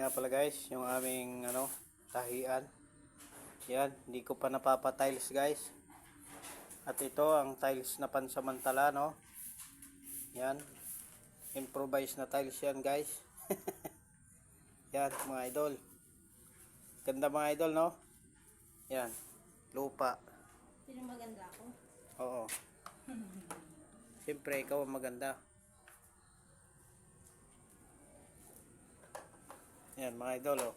nga pala guys, yung aming ano, tahian. Yan, hindi ko pa napapa-tiles guys. At ito ang tiles na pansamantala no. Yan. Improvise na tiles yan guys. yan mga idol. Ganda mga idol no. Yan. Lupa. Sino maganda ako? Oo. Siyempre ikaw ang maganda. Yan mga idol oh.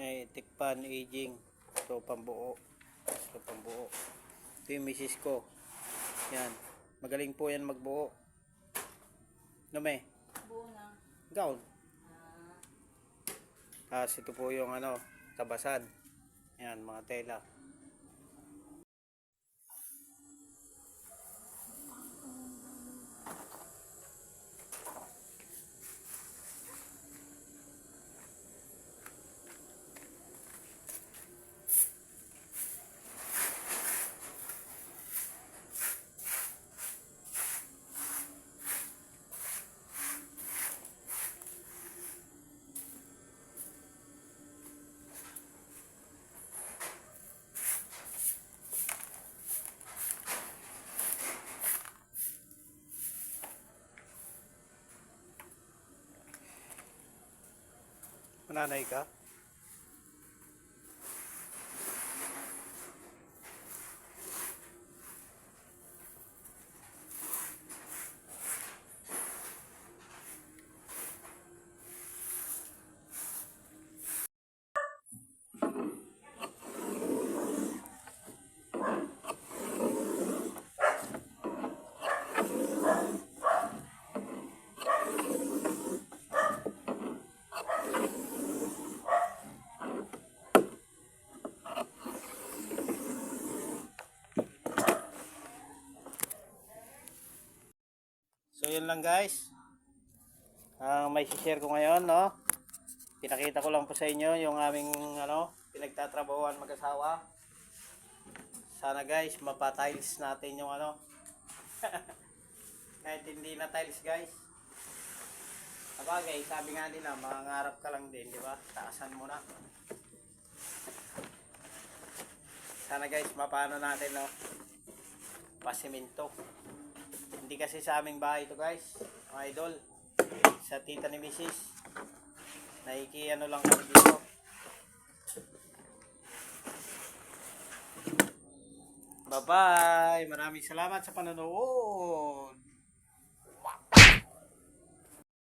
Yan, tikpan, aging. Ito pambuo. Ito pambuo. Ito yung misis ko. Yan. Magaling po yan magbuo. No me? Buo na. Gown. Ah, Tapos ito po yung ano, tabasan. Yan, mga tela. ना नाही का yun lang guys. Ang may share ko ngayon, no? Pinakita ko lang po sa inyo yung aming ano, pinagtatrabahuan mag-asawa. Sana guys, mapa-tiles natin yung ano. Kahit hindi na tiles guys. Sabagay, sabi nga nila, mangangarap ka lang din, di ba? Taasan mo na. Sana guys, mapano natin, no? Pasiminto. Hindi kasi sa aming bahay ito guys, mga idol. Sa tita ni Mrs. Naiki ano lang kami dito. Bye-bye! Maraming salamat sa panonood!